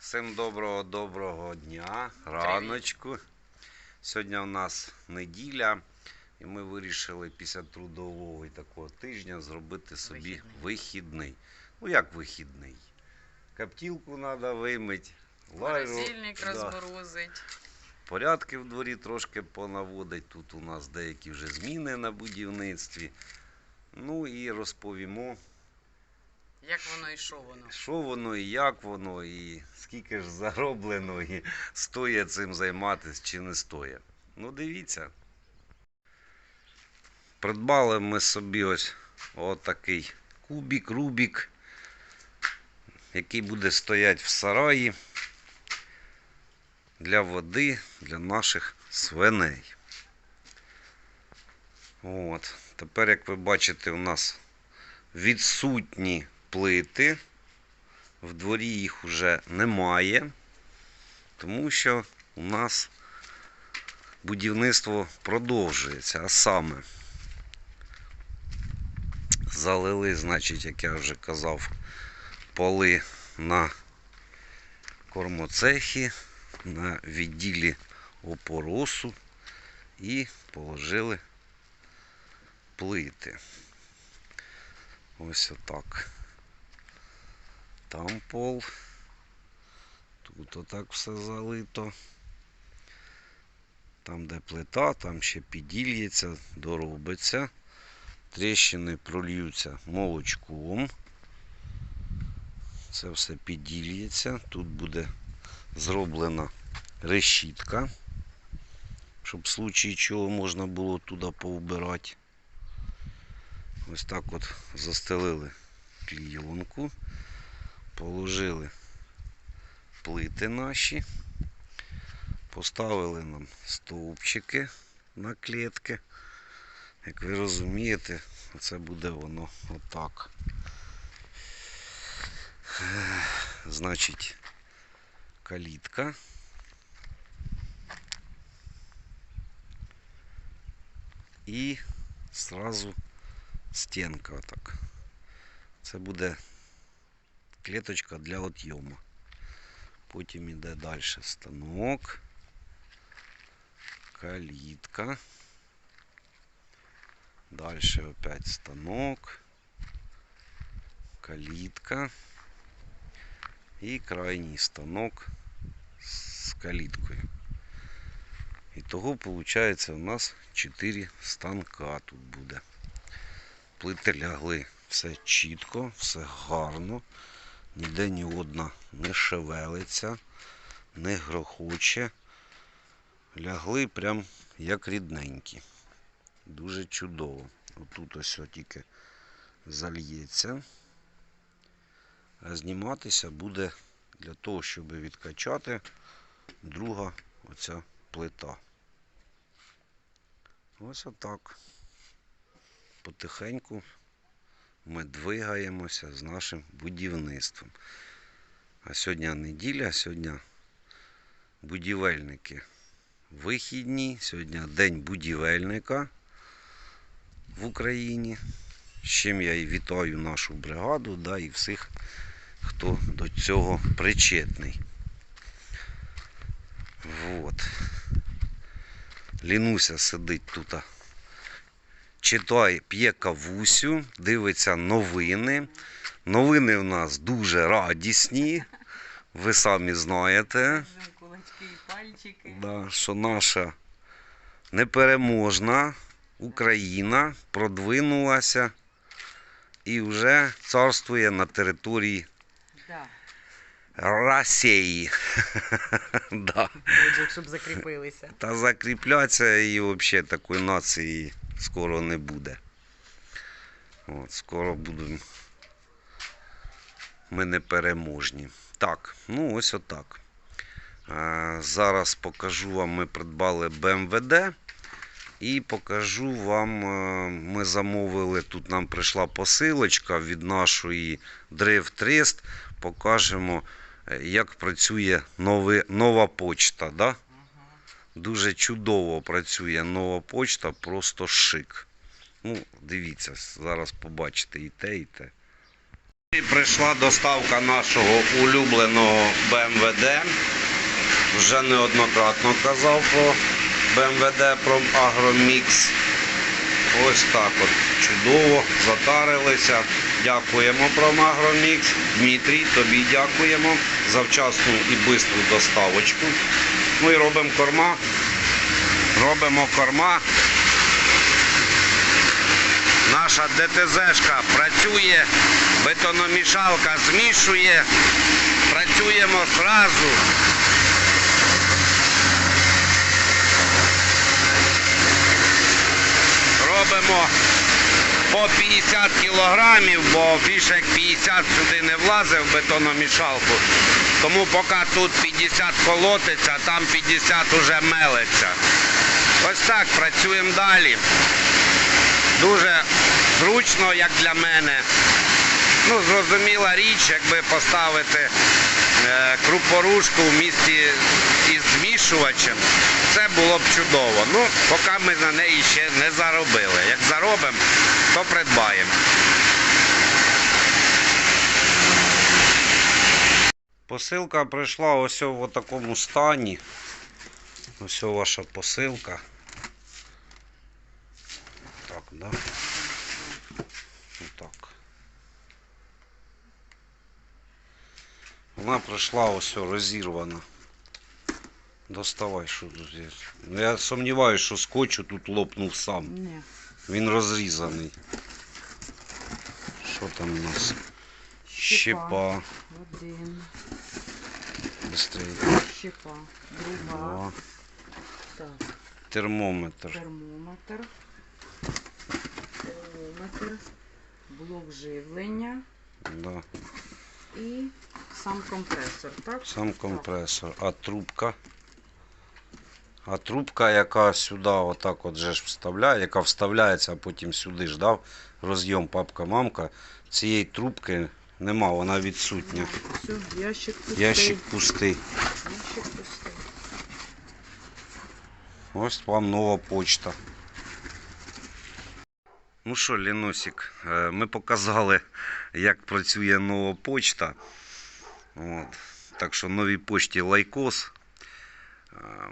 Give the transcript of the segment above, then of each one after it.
Всім доброго доброго дня, раночку. Сьогодні у нас неділя, і ми вирішили після трудового і такого тижня зробити собі Вихідний. вихідний. Ну як вихідний? Каптілку треба вимити, Морозильник да, розморозить. порядки в дворі трошки понаводить. Тут у нас деякі вже зміни на будівництві. Ну і розповімо, Як воно і що воно? що воно і як воно, і скільки ж зароблено, і стоїть цим займатися чи не стоїть. Ну, дивіться. Придбали ми собі ось отакий кубік, рубік, який буде стояти в сараї для води для наших свиней. От. Тепер, як ви бачите, у нас відсутні плити. В дворі їх вже немає, тому що у нас будівництво продовжується. А саме залили, значить, як я вже казав, поли на кормоцехі, на відділі опоросу і положили плити. Ось отак. Там пол. Тут отак все залито. Там, де плита, там ще підільється, доробиться. Тріщини прольються молочком. Це все підільється. Тут буде зроблена решітка, щоб в случаї чого можна було туди повбирати. Ось так от застелили клійонку, положили плити наші, поставили нам стовпчики на клітки. Як ви розумієте, це буде воно отак. Значить, калітка. І сразу стінка отак. Це буде клеточка для отйому. Потім іде далі станок, калітка. Далі опять станок, калітка і крайній станок з каліткою. І того виходить у нас 4 станка тут буде. Плити лягли все чітко, все гарно. Ніде ні одна не шевелиться, не грохоче. Лягли прям як рідненькі. Дуже чудово. Отут ось тільки зальється. А зніматися буде для того, щоб відкачати друга оця плита. Ось отак. Потихеньку ми двигаємося з нашим будівництвом. А сьогодні неділя, сьогодні будівельники вихідні, сьогодні день будівельника в Україні. З чим я і вітаю нашу бригаду, да, і всіх, хто до цього причетний. Вот. Лінуся сидить тут. Читає, п'є кавусю, дивиться новини. Новини в нас дуже радісні. Ви самі знаєте, кулачки і пальчики. да, що наша непереможна Україна продвинулася і вже царствує на території Да. Росії. да. Щоб закріпилися. Та закріпляться і взагалі такої нації скоро не буде. От, скоро будемо. Ми не переможні. Так, ну ось отак. Зараз покажу вам, ми придбали БМВД. І покажу вам, е, ми замовили, тут нам прийшла посилочка від нашої Дрив Трест. Покажемо, е, як працює нови, нова почта. Да? Дуже чудово працює нова почта, просто шик. Ну, дивіться, зараз побачите і те, і те. І прийшла доставка нашого улюбленого БМВД. Вже неоднократно казав про БМВД про Агромікс. Ось так от чудово, затарилися. Дякуємо про Агромікс. Дмитрій, тобі дякуємо за вчасну і бистру доставочку. І робимо корма. Робимо корма. Наша ДТЗшка працює, бетономішалка змішує, працюємо зразу. Робимо по 50 кілограмів, бо більше як 50 сюди не влазить в бетономішалку. Тому поки тут 50 колотиться, там 50 уже мелиться. Ось так працюємо далі. Дуже зручно, як для мене. Ну, зрозуміла річ, якби поставити е, крупорушку в місті із змішувачем, це було б чудово. Ну, поки ми на неї ще не заробили. Як заробимо, то придбаємо. Посилка прийшла ось в такому стані. Ось ваша посилка. Так, да? Так. Вона прийшла ось розірвана. Доставай, що тут є. Ну, Я сумніваюся, що скотчу тут лопнув сам. Ні. Він розрізаний. Що там у нас? Щепа. Один. Быстрее. Щепа. Друга. Два. Так. Термометр. Термометр. Термометр. Блок живлення Да. і сам компресор, так? Сам компресор. А трубка. А трубка, яка сюди отак от же ж вставляє, яка вставляється, а потім сюди ж дав розйом папка-мамка. Цієї трубки нема, вона відсутня. Все, ящик пустий. Ящик пустий. Ящик пустий. Ось вам нова почта. Ну що, Ліносик, е, ми показали, як працює нова почта. От. Так що новій почті лайкос.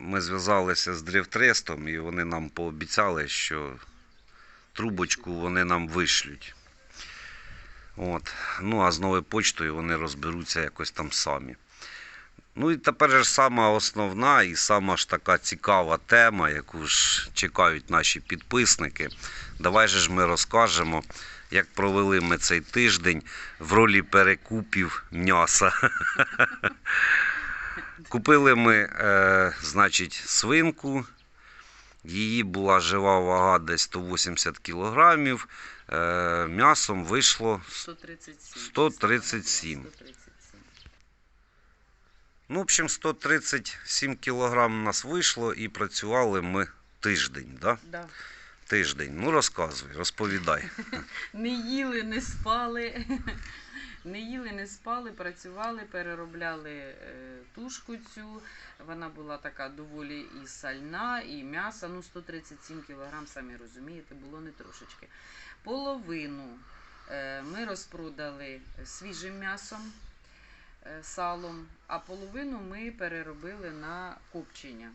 Ми зв'язалися з Древтрестом і вони нам пообіцяли, що трубочку вони нам вишлють. От. Ну а з новою почтою вони розберуться якось там самі. Ну і тепер ж сама основна і сама ж така цікава тема, яку ж чекають наші підписники. Давай же ж ми розкажемо, як провели ми цей тиждень в ролі перекупів м'яса. Купили ми, е, значить, свинку. Її була жива вага десь 180 кілограмів. Е, м'ясом вийшло 137. 137. 137. Ну, в общем, 137 кілограм у нас вийшло і працювали ми тиждень. Да? Да. Тиждень. Ну розказуй, розповідай. Не їли, не спали. Не їли, не спали, працювали, переробляли е, тушку цю. Вона була така доволі і сальна, і м'яса. Ну, 137 кг, самі розумієте, було не трошечки. Половину е, ми розпродали свіжим м'ясом, е, салом, а половину ми переробили на копчення.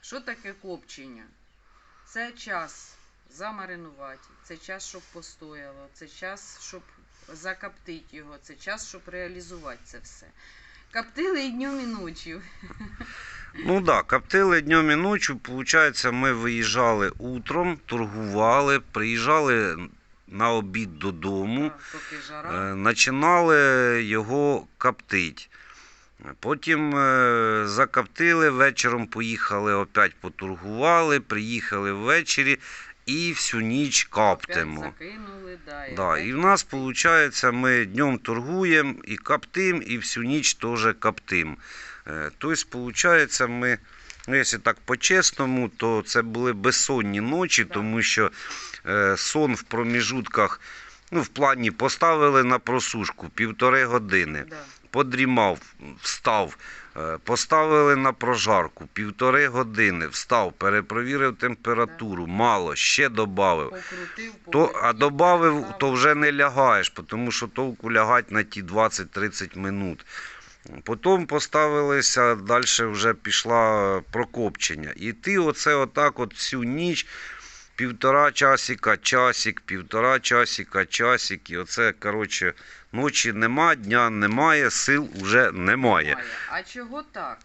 Що таке копчення? Це час замаринувати, це час, щоб постояло, це час, щоб закоптити його, це час, щоб реалізувати це все. Коптили і днем, і ночі. Ну так, да, коптили днем і ночі. Получається, ми виїжджали утром, торгували, приїжджали на обід додому. Е, Починали його коптити. Потім е, закоптили, вечором поїхали опять поторгували, приїхали ввечері і всю ніч коптимо. Опять закинули, да, і Да, і в нас виходить, ми днем торгуємо і коптим, і всю ніч теж коптим. Е, Тобто, виходить, ми, ну, якщо так по-чесному, то це були безсонні ночі, тому що е, сон в проміжутках, ну, в плані поставили на просушку півтори години. Да. подрімав, встав, поставили на прожарку півтори години, встав, перепровірив температуру, мало, ще додав. То, а додав, то вже не лягаєш, тому що толку лягати на ті 20-30 минут. Потім поставилися, далі вже пішла прокопчення. І ти оце отак от всю ніч, півтора часика, часик, півтора часика, часик. І оце, коротше, ночі нема, дня немає, сил вже немає. А чого так?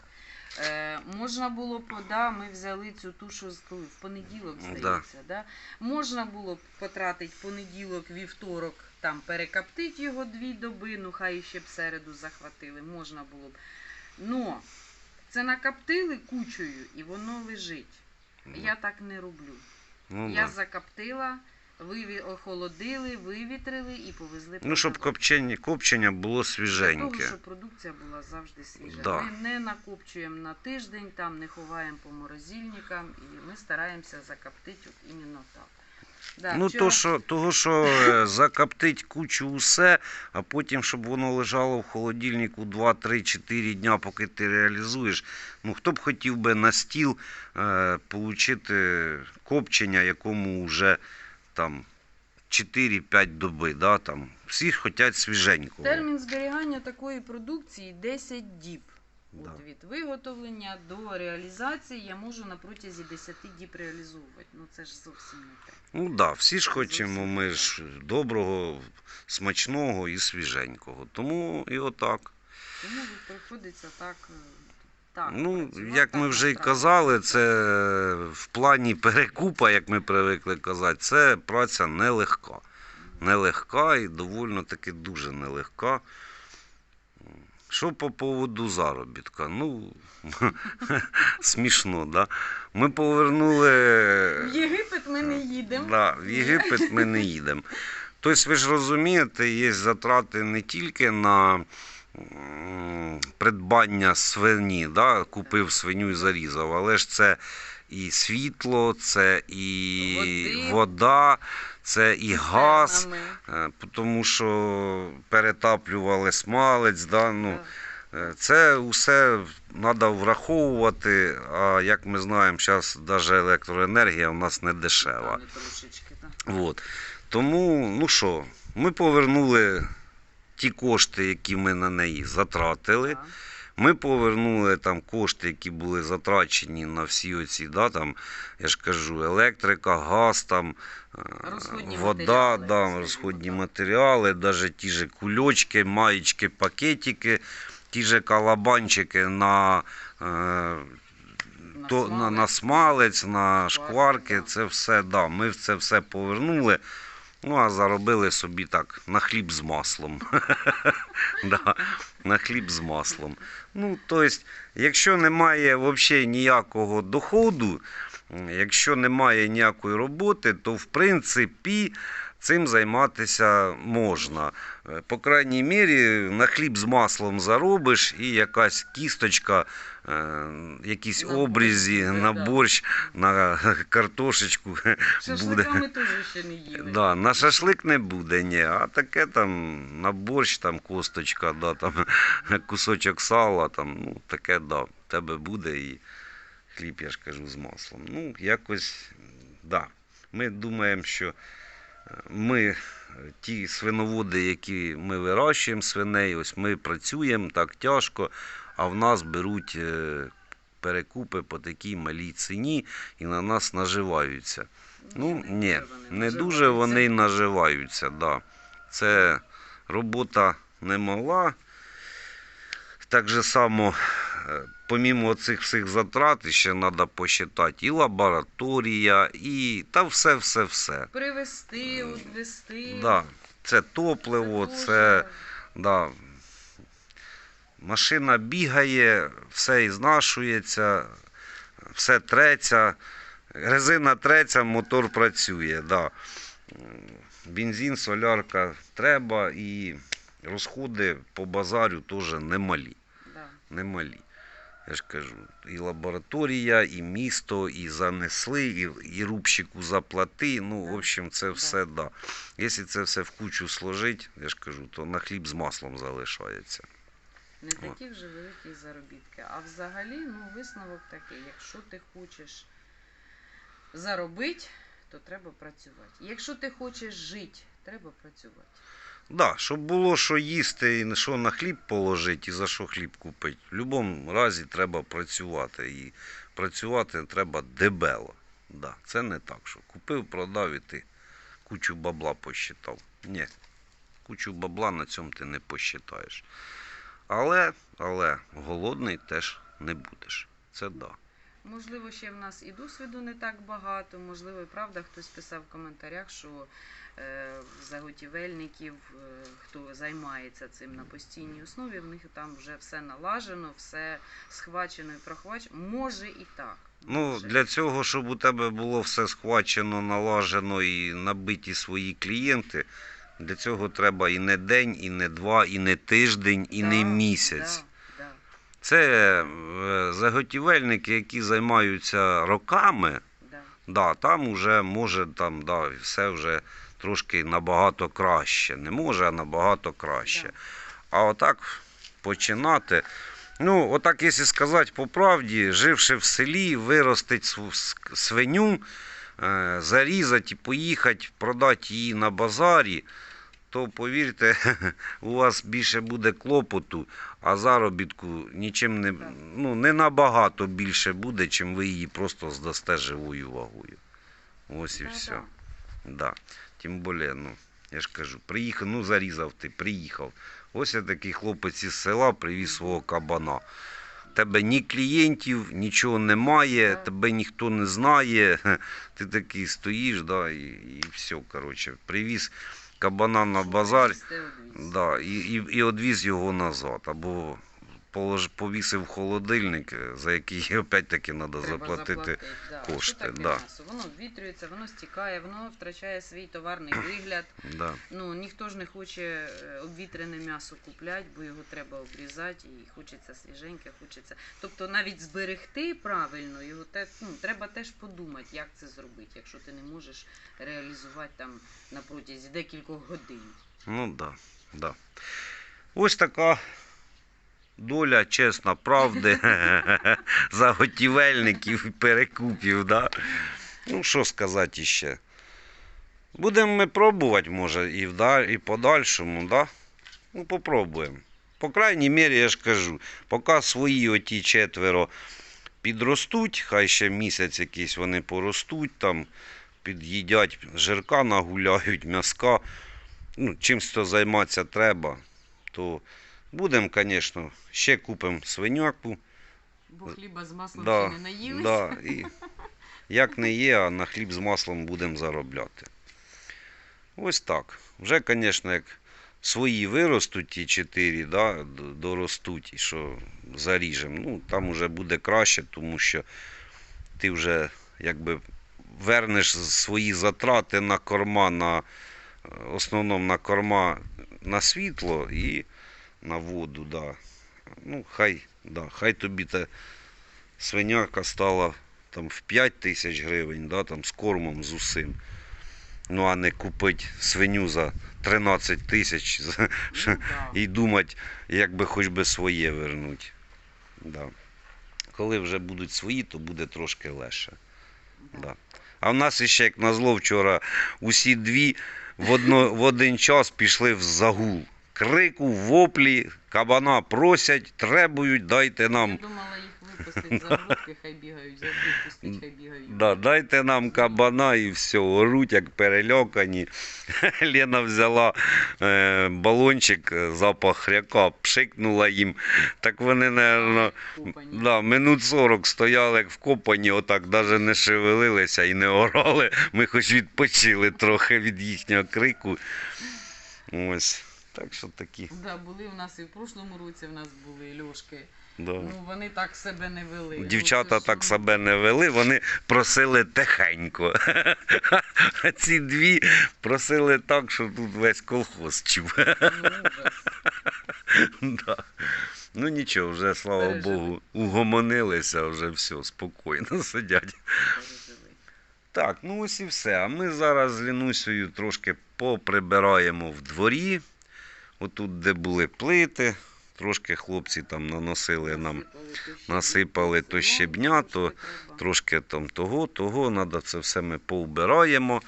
Е, можна було б, да, ми взяли цю тушу з коли в понеділок, здається. Да. Можна було б потратити понеділок, вівторок, там перекоптити його дві доби, ну хай ще б середу захватили, можна було б. Но це накоптили кучею і воно лежить. Я так не роблю. Ну, Я да. закоптила, виві... охолодили, вивітрили і повезли. ну щоб копчення, копчення було Для того, щоб продукція була завжди свіжа. Да. Ми не накопчуємо на тиждень, там не ховаємо по морозильникам, і ми стараємося закоптити іменно так. Да, Ну, вчора- то, що, того, що е, закоптить кучу усе, а потім, щоб воно лежало в холодильнику 2-3-4 дня, поки ти реалізуєш. Ну, хто б хотів би на стіл е, отримати копчення, якому вже там 4-5 доби. Да, там. Всі хочуть свіженького. Термін зберігання такої продукції 10 діб. Да. От від виготовлення до реалізації я можу на протязі 10 діб реалізовувати. Ну це ж зовсім не те. Ну так, да, всі ж хочемо зовсім ми ж доброго, смачного і свіженького. Тому і отак. Тому приходиться так. е, так Ну, працювати, як так ми вже й казали, це в плані перекупа, як ми привикли казати, це праця нелегка. Нелегка і доволі таки дуже нелегка. Що по поводу заробітка? Ну, смішно, да? Ми повернули. В Єгипет ми не їдемо. Да, в Єгипет ми не їдемо. Тобто, ви ж розумієте, є затрати не тільки на придбання свині, да? купив свиню і зарізав, але ж це і світло, це і Води. вода, це і газ, е, тому що перетаплювали смалець. Да? Ну, Е, Це усе треба враховувати, а як ми знаємо, зараз навіть електроенергія у нас не дешева. От. Тому, ну що, ми повернули ті кошти, які ми на неї затратили. Ми повернули там кошти, які були затрачені на всі оці, да, там, я ж кажу, електрика, газ, там, е, Розходні вода, матеріали, да, розходні так. матеріали, навіть ті ж кульочки, маєчки, пакетики, ті ж калабанчики на, е, На то, на, на смалець. на Шкварки, це все, да, ми це все повернули. Ну, а заробили собі так на хліб з маслом. да, на хліб з маслом. Ну, тобто, якщо немає взагалі ніякого доходу, якщо немає ніякої роботи, то в принципі цим займатися можна. Е, По крайній мірі, на хліб з маслом заробиш і якась кісточка, е, якісь На обрізі на да. борщ, на картошечку буде. Ще не їли. Да, на шашлик не буде, ні. А таке там на борщ, там косточка, да, там кусочок сала, там, ну, таке, да, в тебе буде і хліб, я ж кажу, з маслом. Ну, якось, да. Ми думаємо, що е, ми, е, ті свиноводи, які ми вирощуємо свиней, ось ми працюємо так тяжко, а в нас беруть е, перекупи по такій малій ціні і на нас наживаються. Ну, ні, не дуже вони наживаються, да. Це робота немала. Так же само, помімо цих всіх затрат, ще треба посчитати і лабораторія, і та все, все, все. Привезти, відвезти. Да. Це топливо, теж це да. машина бігає, все ізнашується, все треться, резина треться, мотор працює. Да. Бензин, солярка треба і розходи по базарю теж немалі. Да. немалі. Я ж кажу, і лабораторія, і місто, і занесли, і, і рубщику заплати. Ну, в общем, це все да. Якщо це все в кучу сложить, я ж кажу, то на хліб з маслом залишається. Не такі вже великі заробітки. А взагалі, ну, висновок такий, якщо ти хочеш заробити, то треба працювати. Якщо ти хочеш жити, треба працювати. Да, щоб було що їсти і що на хліб положити, і за що хліб купити. В будь-якому разі треба працювати. І працювати треба дебело. Да, це не так, що купив, продав і ти кучу бабла посчитав. Ні, кучу бабла на цьому ти не посчитаєш. Але, але голодний теж не будеш. Це да. Можливо, ще в нас і досвіду не так багато. Можливо, і правда, хтось писав в коментарях, що е, заготівельників, е, хто займається цим на постійній основі, в них там вже все налажено, все схвачено і прохвачено. Може і так. Ну, для цього, щоб у тебе було все схвачено, налажено і набиті свої клієнти, для цього треба і не день, і не два, і не тиждень, і не Да, місяць. Да. Це е, заготівельники, які займаються роками, Да. да, там уже може там, да, все вже трошки набагато краще. Не може, а набагато краще. Да. А отак починати. Ну, отак, якщо сказати по правді, живши в селі, виростить свиню, е, зарізати і поїхати, продати її на базарі, то повірте, у вас більше буде клопоту, а заробітку нічим не, ну, не набагато більше буде, чим ви її просто здасте живою вагою. Ось і все. да. Тим більше, ну, я ж кажу, приїхав, ну зарізав ти, приїхав. Ось я такий хлопець із села привіз свого кабана. Тебе ні клієнтів, нічого немає, Да. тебе ніхто не знає. Ти такий стоїш, да, і, і все, коротше, привіз кабана на базар. Да, і, і, і одвіз його назад. Або повісив холодильник, е, за який опять-таки треба Треба заплатити. да. кошти, Що да. м'ясо? Воно ввітрюється, воно стікає, воно втрачає свій товарний вигляд. Да. Ну ніхто ж не хоче е, обвітрене м'ясо купляти, бо його треба обрізати і хочеться свіженьке, хочеться. Тобто навіть зберегти правильно його те, ну, треба теж подумати, як це зробити, якщо ти не можеш реалізувати там на протязі декількох годин. Ну да, да. Ось така доля, чесна, правди заготівельників і перекупів. Да? Ну, що сказати іще. Будемо ми пробувати, може, і, вда- і подальшому, да? Ну, попробуємо. По крайній мірі, я ж кажу, поки свої оті четверо підростуть, хай ще місяць якийсь вони поростуть, там, під'їдять жирка, нагуляють, м'яска ну, чимсь то займатися треба, то будемо, звісно, ще купимо свиняку. Бо хліба з маслом Да, ще не наїлись. Да, і як не є, а на хліб з маслом будемо заробляти. Ось так. Вже, звісно, як свої виростуть ті чотири, да, доростуть, і що заріжемо, ну, там вже буде краще, тому що ти вже якби вернеш свої затрати на корма, на, е, основному на корма на світло і на воду. Да. Ну, хай, да, хай тобі та свиняка стала там в 5 тисяч гривень, да, там, з кормом, з усім. Ну, а не купити свиню за 13 тисяч Ну, і думати, як би хоч би своє вернуть. Да. Коли вже будуть свої, то буде трошки легше. Да. А в нас іще, як назло, вчора усі дві в, одно, в один час пішли в загул. Крику, воплі, кабана просять, требують, дайте нам. Я думала їх випустити за грудки, хай бігають, за пустить, хай бігають. Да, дайте нам кабана і все, оруть, як перелякані. Лена взяла е, балончик, запах хряка, пшикнула їм. Так вони, Купані. да, минут 40 стояли як вкопані, отак навіть не шевелилися і не орали. Ми хоч відпочили трохи від їхнього крику. Ось. Так що такі. Да, були у нас і в прошлому році в нас були льошки. Да. Ну вони так себе не вели. Дівчата ж, так ну, себе не вели, вони просили тихенько. А ці дві просили так, що тут весь колхоз чув. Ну, ужас. Да. Ну нічого, вже слава Пережили. Богу, угомонилися, вже все, спокійно сидять. Пережили. Так, ну ось і все. А ми зараз з Лінусею трошки поприбираємо в дворі. Отут, де були плити, трошки хлопці там наносили нам, насипали то щебня, то трошки там того, того, треба це все ми поубираємо.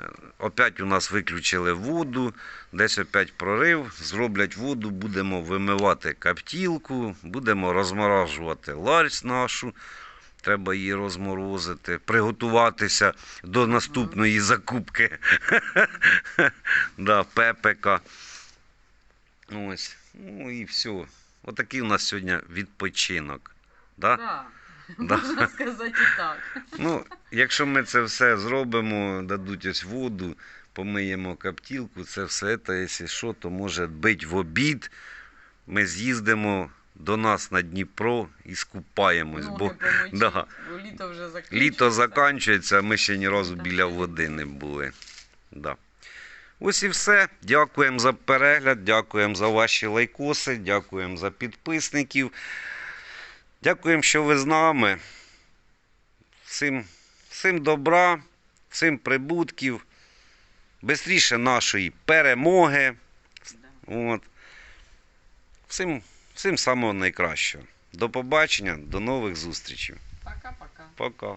Е, Опять у нас виключили воду, десь опять прорив, зроблять воду, будемо вимивати каптілку, будемо розморажувати ларць нашу. Треба її розморозити, приготуватися до наступної закупки. да, пепека. Ось. Ну і все. Отакий у нас сьогодні відпочинок. Да? Да. Да. Можна сказати і так. Ну, якщо ми це все зробимо, дадуть ось воду, помиємо каптілку, це все, та якщо що, то може бить в обід. Ми з'їздимо до нас на Дніпро і скупаємось, Ноги бо да. бо літо вже закінчується. літо закінчується, а ми ще ні разу біля води не були. Да. Ось і все. Дякуємо за перегляд, дякуємо за ваші лайкоси, дякуємо за підписників. Дякуємо, що ви з нами. Всім, всім добра, всім прибутків, бистріше нашої перемоги. От. Всім, всім самого найкращого. До побачення, до нових зустрічей. Пока-пока. Пока.